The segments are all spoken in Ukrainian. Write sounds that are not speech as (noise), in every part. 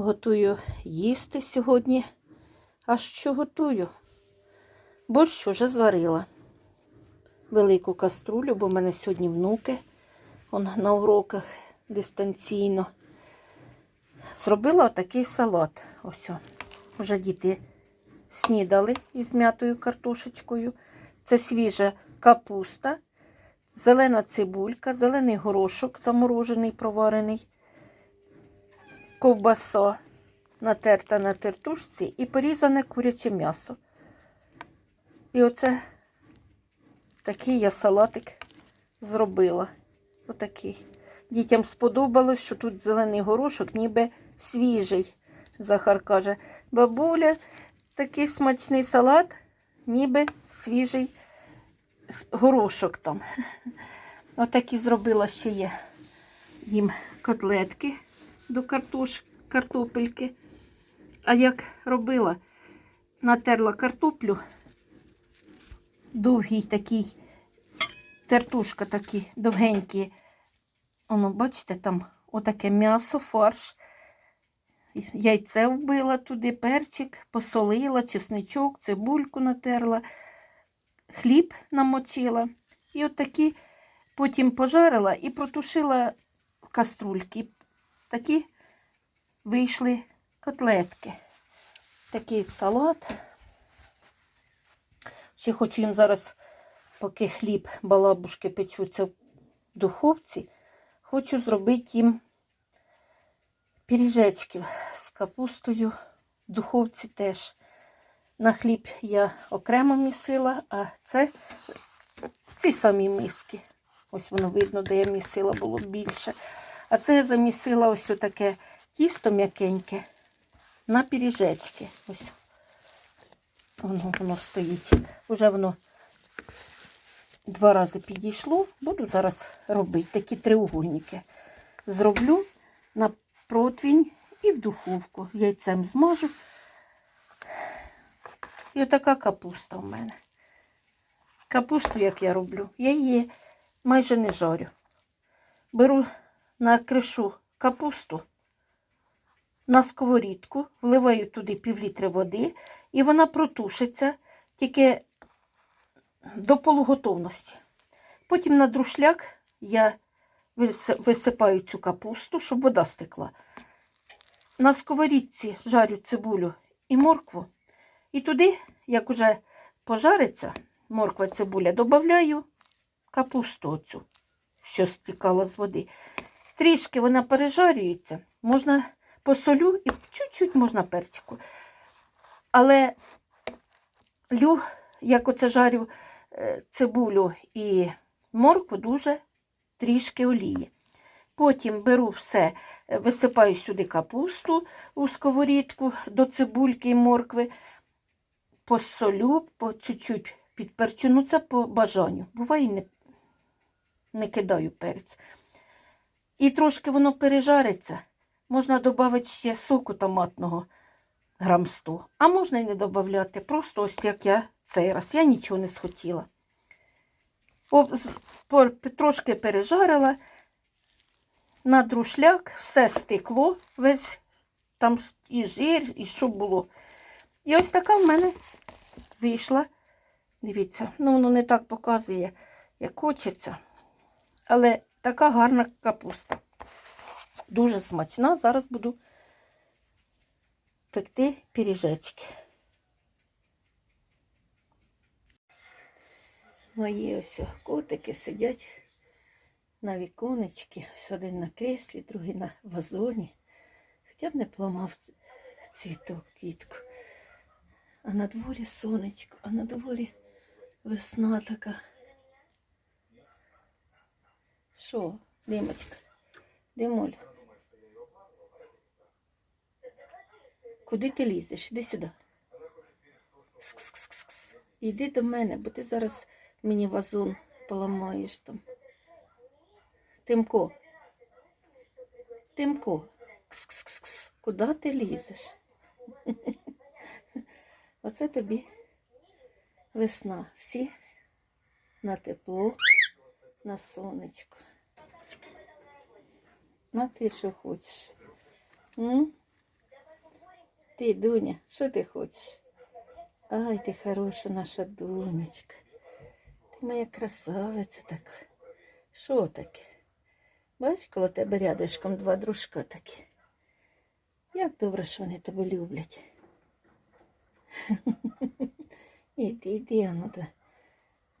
Готую їсти сьогодні. А що готую? Борщ уже зварила. Велику каструлю, бо в мене сьогодні внуки он на уроках дистанційно. Зробила отакий салат. Ось. о. Уже діти снідали із м'ятою картошечкою. Це свіжа капуста, зелена цибулька, зелений горошок заморожений, проварений, ковбаса натерта на тертушці і порізане куряче м'ясо. І оце такий я салатик зробила. Отакий. Дітям сподобалось, що тут зелений горошок, ніби свіжий. Захар каже, бабуля, такий смачний салат, ніби свіжий горошок там. (laughs) Отакі зробила ще є їм котлетки до картош, картопельки. А як робила, натерла картоплю, довгий такий, тертушка такі довгенькі. Воно, бачите, там отаке м'ясо, фарш. Яйце вбила туди, перчик, посолила, чесничок, цибульку натерла, хліб намочила. І отакі потім пожарила і протушила в каструльки. Такі вийшли котлетки. Такий салат. Ще хочу їм зараз, поки хліб, балабушки печуться в духовці, хочу зробити їм пиріжечків з капустою. В духовці теж. На хліб я окремо місила, а це ці самі миски. Ось воно видно, де я місила, було більше. А це я замісила ось таке тісто м'якеньке на пиріжечки. Ось воно, воно стоїть. Уже воно два рази підійшло. Буду зараз робити такі треугольники. Зроблю на противень і в духовку. Яйцем змажу. І отака капуста в мене. Капусту, як я роблю, я її майже не жарю. Беру на кришу капусту, на сковорідку, вливаю туди півлітри води, і вона протушиться тільки до полуготовності. Потім на друшляк я висипаю цю капусту, щоб вода стекла. На сковорідці жарю цибулю і моркву. І туди, як уже пожариться морква цибуля, додаю капусту оцю, що стікала з води. Трішки вона пережарюється, можна посолю і чуть-чуть можна перчику. Але лю, як оце жарю е, цибулю і моркву, дуже трішки олії. Потім беру все, е, висипаю сюди капусту у сковорідку до цибульки і моркви, посолю, по чуть-чуть підперчу. Ну, це по бажанню. Буває, не, не кидаю перець. І трошки воно пережариться. Можна додати ще соку томатного грам 100. А можна і не додати. Просто ось як я цей раз. Я нічого не схотіла. Трошки пережарила. На друшляк все стекло, весь там і жир, і що було. І ось така в мене вийшла. Дивіться, ну воно не так показує, як хочеться. Але така гарна капуста. Дуже смачна. Зараз буду пекти пиріжечки. Мої ось котики сидять на віконечки. Ось один на креслі, другий на вазоні. Хоча б не поламав ц- цвіток, квітку. А на дворі сонечко, а на дворі весна така. Що, Димочка? Димоль? Куди ти лізеш? Іди сюди. Кс-кс-кс-кс. Іди до мене, бо ти зараз мені вазон поламаєш там. Тимко. Тимко. Кс-кс-кс. Куди ти лізеш? (laughs) Оце тобі весна. Всі на тепло, на сонечко. На ти що хочеш? М? Ти, Дуня, що ти хочеш? Ай, ти хороша наша донечка. Ти моя красавиця така. Що таке? Бач, коло тебе рядишком два дружка такі. Як добре, що вони тебе люблять. (laughs) Іди, іди, ану, до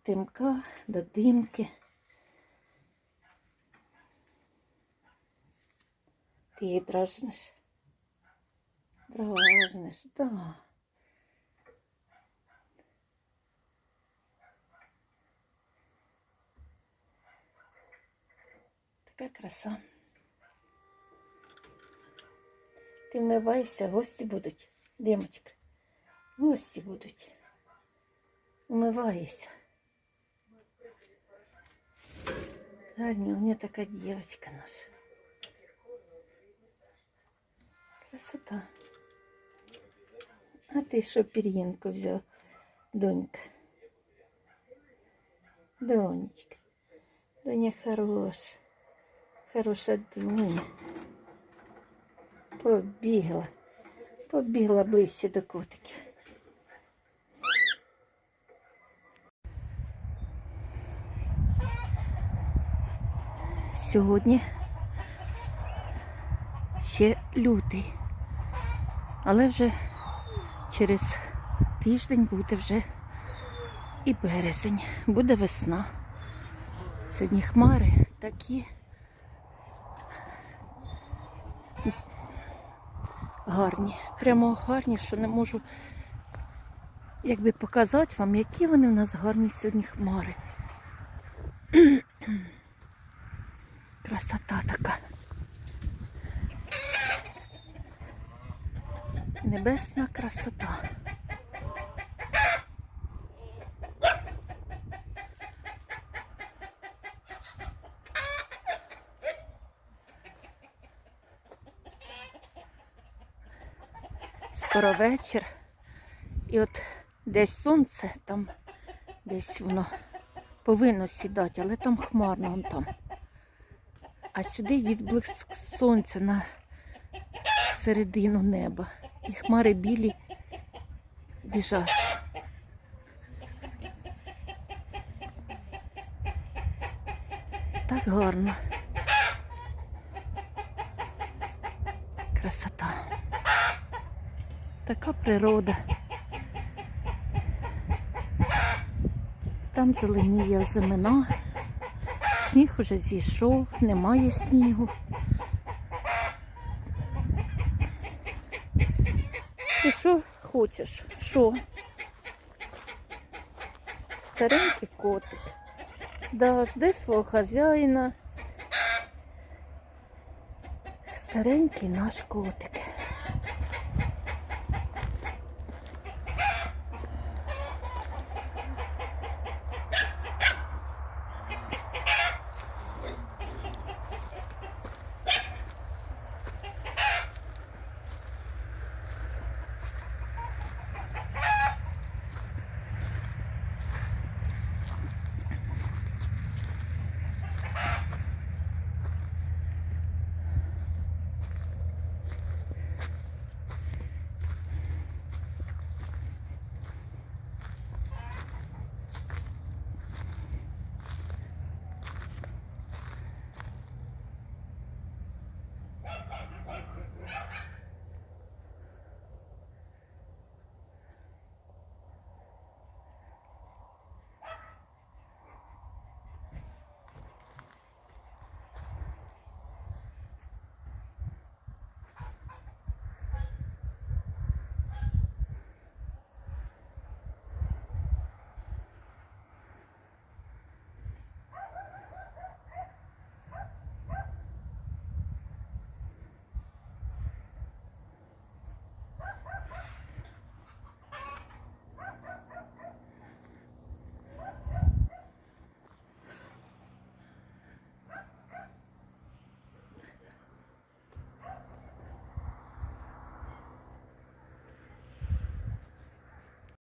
Тимка, до димки. Ти її дражниш? Дражниш, да. Така краса. Ти вмивайся, гості будуть, Димочка. Гості будуть. Умивайся. Гарні, у мене така дівчинка наша. Красота. А ти що пір'їнку взяв, донька? Донечка. Доня хороша. Хороша доня. Побігла. Побігла ближче до котиків. Сьогодні ще лютий, але вже через тиждень буде вже і березень, буде весна. Сьогодні хмари такі гарні, прямо гарні, що не можу якби показати вам, які вони в нас гарні сьогодні хмари. (clears throat) Красота така. Небесна красота. Скоро вечір. І от десь сонце, там десь воно повинно сідати, але там хмарно вон там. А сюди відблиск сонця на середину неба. І хмари білі біжать. Так гарно. Красота. Така природа. Там зеленіє озимина. Сніг уже зійшов, немає снігу. І що хочеш? Що? Старенький котик. Да, жди свого хазяїна. Старенький наш котик.